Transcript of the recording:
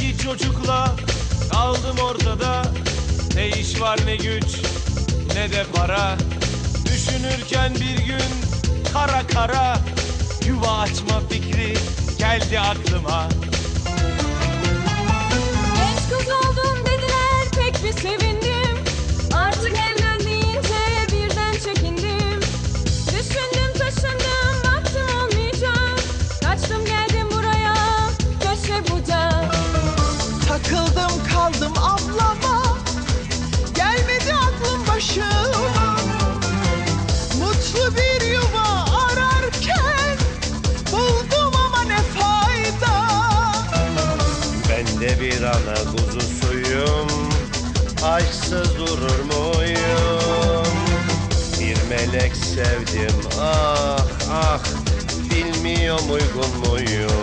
iki çocukla kaldım ortada. Ne iş var ne güç ne de para. Düşünürken bir gün kara kara Yuva açma fikri geldi aklıma. Ben de bir ana kuzusuyum Aşksız durur muyum? Bir melek sevdim ah ah Bilmiyorum uygun muyum